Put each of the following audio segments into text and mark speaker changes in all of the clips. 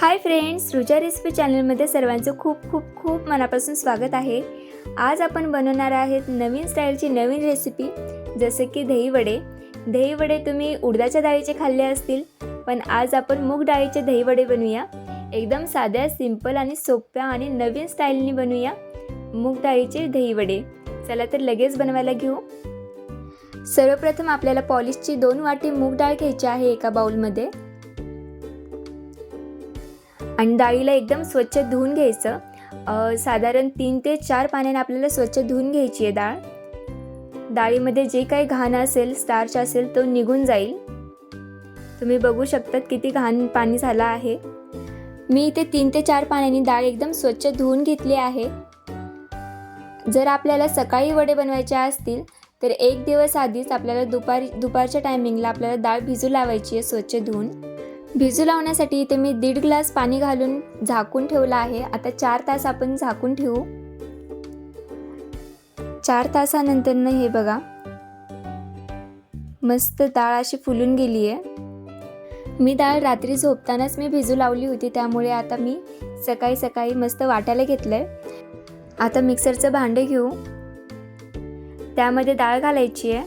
Speaker 1: Hi friends Rucha recipe चॅनलमध्ये सर्वांचं खूप खूप खूप मनापासून स्वागत आहे. आज आपण बनवणार आहेत नवीन स्टाईलची नवीन रेसिपी जसे की दहीवडे. दहीवडे तुम्ही उडदाच्या डाळीचे खाल्ले असतील पण आज आपण मूग डाळीचे दहीवडे बनवूया. एकदम साध्या सिंपल आणि सोप्या आणि नवीन स्टाईलनी बनवूया मूग डाळीचे दहीवडे. चला तर लगेच बनवायला घेऊ. सर्वप्रथम आपल्याला पॉलिशची दोन वाटी मूग डाळ घ्यायची आहे एका बाउलमध्ये आणि डाळीला एकदम स्वच्छ धुवून घ्यायचं. साधारण तीन ते चार पाण्याने आपल्याला स्वच्छ धुवून घ्यायची आहे डाळ. डाळीमध्ये जे काही घाण असेल स्टार्च असेल तो निघून जाईल. तुम्ही बघू शकतात किती घाण पाणी झालं आहे. मी इथे तीन ते चार पाण्याने डाळ एकदम स्वच्छ धुवून घेतली आहे. जर आपल्याला सकाळी वडे बनवायचे असतील तर एक दिवस आधीच आपल्याला दुपारी दुपारच्या टायमिंगला आपल्याला डाळ भिजू लावायची आहे स्वच्छ धुवून. भिजू लावण्यासाठी इथे मी दीड ग्लास पाणी घालून झाकून ठेवलं आहे. आता चार तास आपण झाकून ठेवू. चार तासानंतरनं हे बघा. मस्त डाळ अशी फुलून गेली आहे. मी डाळ रात्री झोपतानाच मी भिजू लावली होती त्यामुळे आता मी सकाळी सकाळी मस्त वाटायला घेतलं आहे आता मिक्सरचं भांडे घेऊ. त्यामध्ये डाळ घालायची आहे.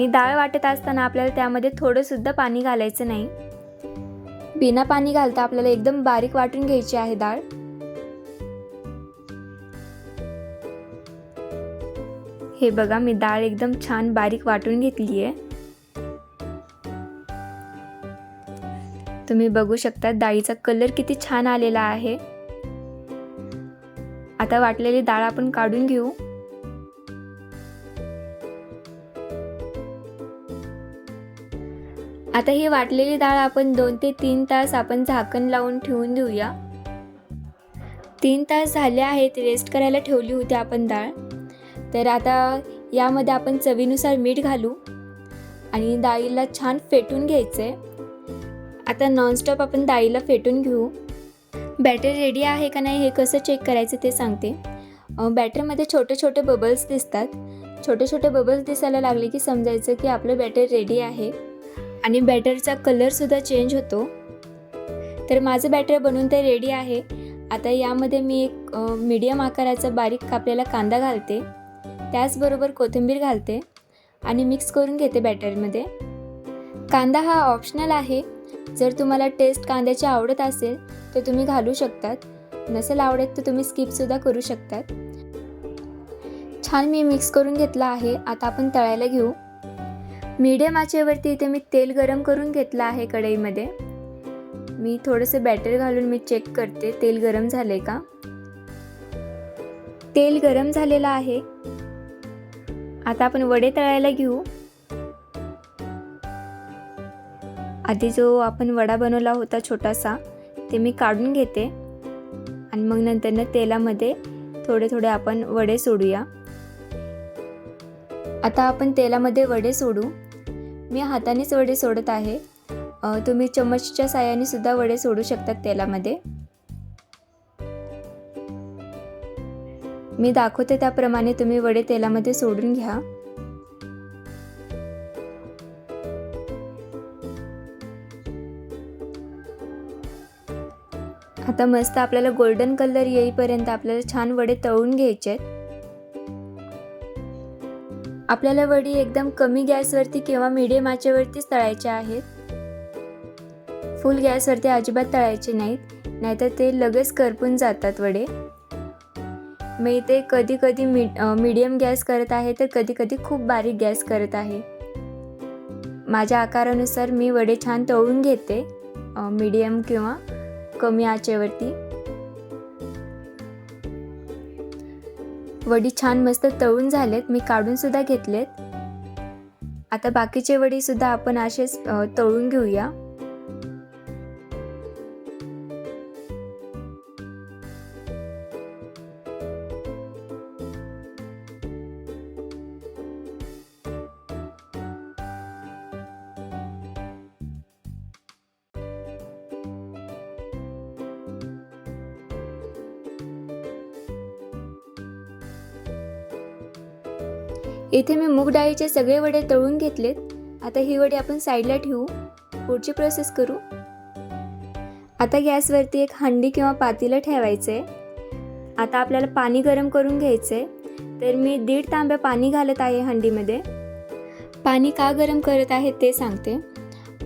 Speaker 1: आणि डाळ वाटत असताना आपल्याला त्यामध्ये थोडंसुद्धा पाणी घालायचं नाही. बिना पाणी घालता आपल्याला एकदम बारीक वाटून घ्यायची आहे डाळ. हे बघा मी डाळ एकदम छान बारीक वाटून घेतली आहे. तुम्ही बघू शकता डाळीचा कलर किती छान आलेला आहे. आता वाटलेली डाळ आपण काढून घेऊ. आता ही वाटलेली डाळ आपण दोन ते तीन तास आपण झाकण लावून ठेवून देऊया. तीन तास झाले आहेत रेस्ट करायला ठेवली होती आपण डाळ. तर आता यामध्ये आपण चवीनुसार मीठ घालू आणि डाळीला छान फेटून घ्यायचं. आहे आता नॉनस्टॉप आपण डाळीला फेटून घेऊ. बॅटर रेडी आहे का नाही हे कसं चेक करायचं ते सांगते. बॅटरमध्ये छोटे छोटे बबल्स दिसतात. छोटे छोटे बबल्स दिसायला लागले की समजायचं की आपलं बॅटर रेडी आहे. आणि बॅटरचा कलरसुद्धा चेंज होतो. तर माझं बॅटर बनून ते रेडी आहे. आता यामध्ये मी एक मीडियम आकाराचा बारीक कापलेला कांदा घालते. त्याचबरोबर कोथिंबीर घालते आणि मिक्स करून घेते बॅटरमध्ये. कांदा हा ऑप्शनल आहे. जर तुम्हाला टेस्ट कांद्याची आवडत असेल तर तुम्ही घालू शकतात. नसेल आवडत तर तुम्ही स्किपसुद्धा करू शकतात. छान मी मिक्स करून घेतला आहे. आता आपण तळायला घेऊ. मीडियम आचेवरती इथे मी तेल गरम करून घेतलं आहे कढईमध्ये. मी थोडंसं बॅटर घालून मी चेक करते तेल गरम झाले का? तेल गरम झालेलं आहे. आता आपण वडे तळायला घेऊ. आधी जो आपण वडा बनवला होता छोटासा ते मी काढून घेते. आणि मग नंतरनं तेलामध्ये थोडे थोडे आपण वडे सोडूया. आता आपण तेलामध्ये वडे सोडू. मी हातानेच वडे सोडत आहे. तुम्ही चम्मचच्या साह्याने सुद्धा वडे सोडू शकतात तेलामध्ये. मी दाखवते त्याप्रमाणे तुम्ही वडे तेलामध्ये सोडून घ्या. आता मस्त आपल्याला गोल्डन कलर येईपर्यंत आपल्याला छान वडे तळून घ्यायचे आहेत आपल्याला वडी एकदम कमी गॅसवरती किंवा मिडियम आचेवरतीच तळायचे आहेत. फुल गॅसवरती अजिबात तळायचे नाहीत. नाहीतर ते लगेच करपून जातात वडे. मी इथे कधी कधी मीडियम गॅस करत आहे तर कधी कधी खूप बारीक गॅस करत आहे. माझ्या आकारानुसार मी वडे छान तळून घेते मीडियम किंवा कमी आचेवरती. वडी छान मस्त तळून झालेत मी काढून सुद्धा घेतलेत. आता बाकीचे वडी सुद्धा आपण असेच तळून घेऊया. इथे मी मूग डाळीचे सगळे वडे तळून घेतलेत. आता ही वडी आपण साईडला ठेवू. पुढची प्रोसेस करू. आता गॅसवरती एक हंडी किंवा पातीला ठेवायचं आहे आता आपल्याला पाणी गरम करून घ्यायचं आहे तर मी दीड तांब्या पाणी घालत आहे हंडीमध्ये. पाणी का गरम करत आहे ते सांगते.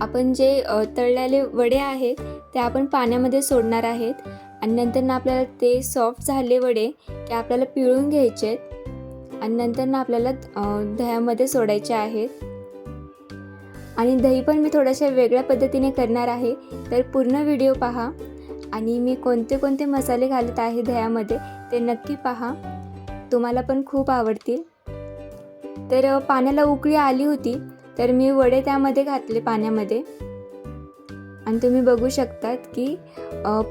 Speaker 1: आपण जे तळलेले वडे आहेत ते आपण पाण्यामध्ये सोडणार आहेत. आणि नंतर ना आपल्याला ते सॉफ्ट झाले वडे ते आपल्याला पिळून घ्यायचे आहेत आणि नंतर ना आपल्याला दह्यामध्ये सोडायचे आहेत. आणि दही पण मी थोड्याशा वेगळ्या पद्धतीने करणार आहे. तर पूर्ण व्हिडिओ पहा आणि मी कोणते कोणते मसाले घालत आहे दह्यामध्ये ते नक्की पहा. तुम्हाला पण खूप आवडतील. तर पाण्याला उकळी आली होती तर मी वडे त्यामध्ये घातले पाण्यामध्ये. आणि तुम्ही बघू शकतात की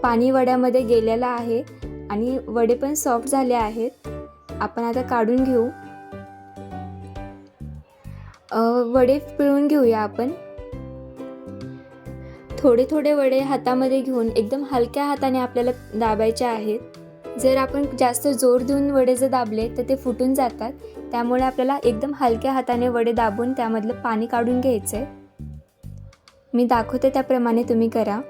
Speaker 1: पाणी वड्यामध्ये गेलेलं आहे आणि वडे पण सॉफ्ट झाले आहेत. आपण आता काढून घेऊ. वडे पिळून घेऊया आपण. थोडे थोडे वडे हातामध्ये घेऊन एकदम हलक्या हाताने आपल्याला दाबायचे आहेत. जर आपण जास्त जोर देऊन वडे जर दाबले तर ते फुटून जातात. त्यामुळे आपल्याला एकदम हलक्या हाताने वडे दाबून त्यामधलं पाणी काढून घ्यायचं आहे मी दाखवते त्याप्रमाणे तुम्ही करा.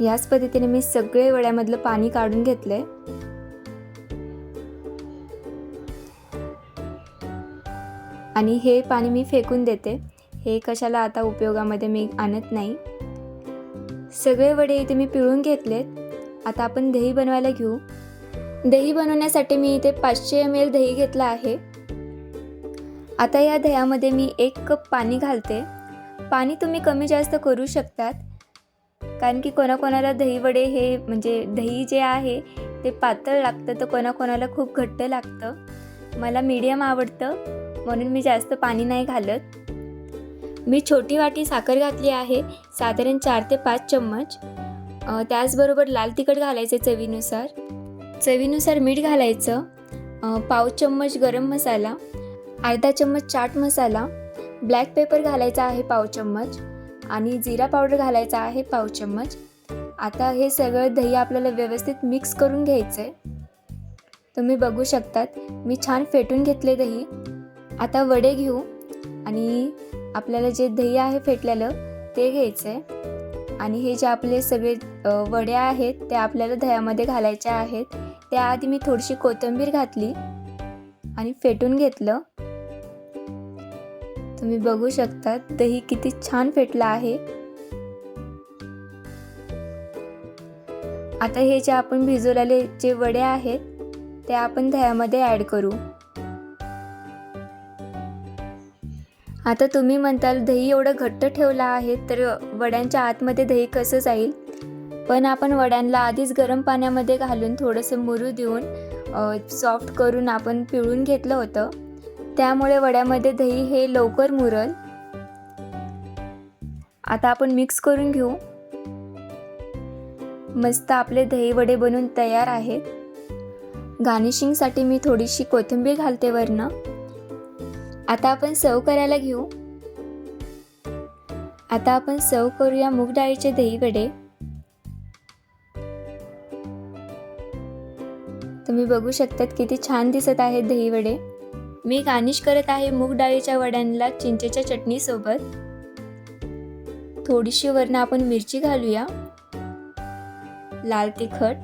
Speaker 1: याच पद्धतीने मी सगळे वड्यामधलं पाणी काढून घेतलंय. आणि हे पाणी मी फेकून देते. हे कशाला आता उपयोगामध्ये मी आणत नाही. सगळे वडे इथे मी पिळून घेतलेत. आता आपण दही बनवायला घेऊ. दही बनवण्यासाठी मी इथे पाचशे एम एल दही घेतलं आहे. आता या दह्यामध्ये मी एक कप पाणी घालते. पाणी तुम्ही कमी जास्त करू शकतात. कारण की कोणाकोणाला दहीवडे हे म्हणजे दही जे आहे ते पातळ लागतं तर कोणाकोणाला खूप घट्ट लागतं. मला मीडियम आवडतं म्हणून मी जास्त पाणी नाही घालत. मी छोटी वाटी साखर घातली आहे साधारण चार ते पाच चम्मच. त्याचबरोबर लाल तिखट घालायचे चवीनुसार. चवीनुसार मीठ घालायचं. पाव चम्मच गरम मसाला अर्धा चम्मच चाट मसाला ब्लॅक पेपर घालायचा आहे पाव चम्मच. आणि जिरा पावडर घालायचा आहे पाव चम्मच. आता हे सगळं दही आपल्याला व्यवस्थित मिक्स करून घ्यायचं आहे तुम्ही बघू शकतात मी छान फेटून घेतले दही. आता वडे घेऊ आणि आपल्याला जे दही आहे फेटलेलं ते घ्यायचं आहे आणि हे जे आपले सगळे वडे आहेत ते आपल्याला दह्यामध्ये घालायचे आहेत. त्याआधी मी थोडीशी कोथिंबीर घातली आणि फेटून घेतलं. तुम्ही बघू शकता दही किती छान फेटलं आहे. आता हे जे आपण भिजवलेले जे वडे आहेत ते आपण दह्यामध्ये ॲड करू. आता तुम्ही म्हणताल दही एवढं घट्ट ठेवलं आहे तर वड्यांच्या आतमध्ये दही कसं जाईल? पण आपण वड्यांना आधीच गरम पाण्यामध्ये घालून थोडंसं मुरू देऊन सॉफ्ट करून आपण पिळून घेतलं होतं. त्यामुळे वड्यामध्ये दही हे लवकर मुरल. आता आपण मिक्स करून घेऊ. मस्त आपले दही वडे बनून तयार आहेत. गार्निशिंगसाठी मी थोडीशी कोथिंबीर घालते वरनं. आता आपण सर्व करायला घेऊ. आता आपण सर्व करूया मूग डाळीचे दही वडे. तुम्ही बघू शकतात किती छान दिसत आहेत दही वडे. मी गार्निश करत आहे मूग डाळीच्या वड्यांना चिंचेच्या चटणीसोबत थोडीशी वरनं आपण मिरची घालूया. लाल तिखट.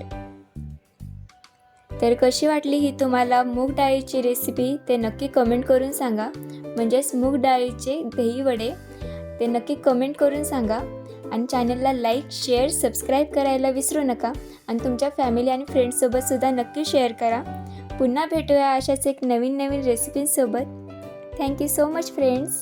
Speaker 1: तर कशी वाटली ही तुम्हाला मूग डाळीची रेसिपी ते नक्की कमेंट करून सांगा. म्हणजेच मूग डाळीचे दही वडे ते नक्की कमेंट करून सांगा. आणि चॅनलला लाईक शेअर सबस्क्राईब करायला विसरू नका. आणि तुमच्या फॅमिली आणि फ्रेंड्ससोबतसुद्धा नक्की शेअर करा. पुन्हा भेटूया अशाच एक नवीन नवीन रेसिपींसोबत thank you so much friends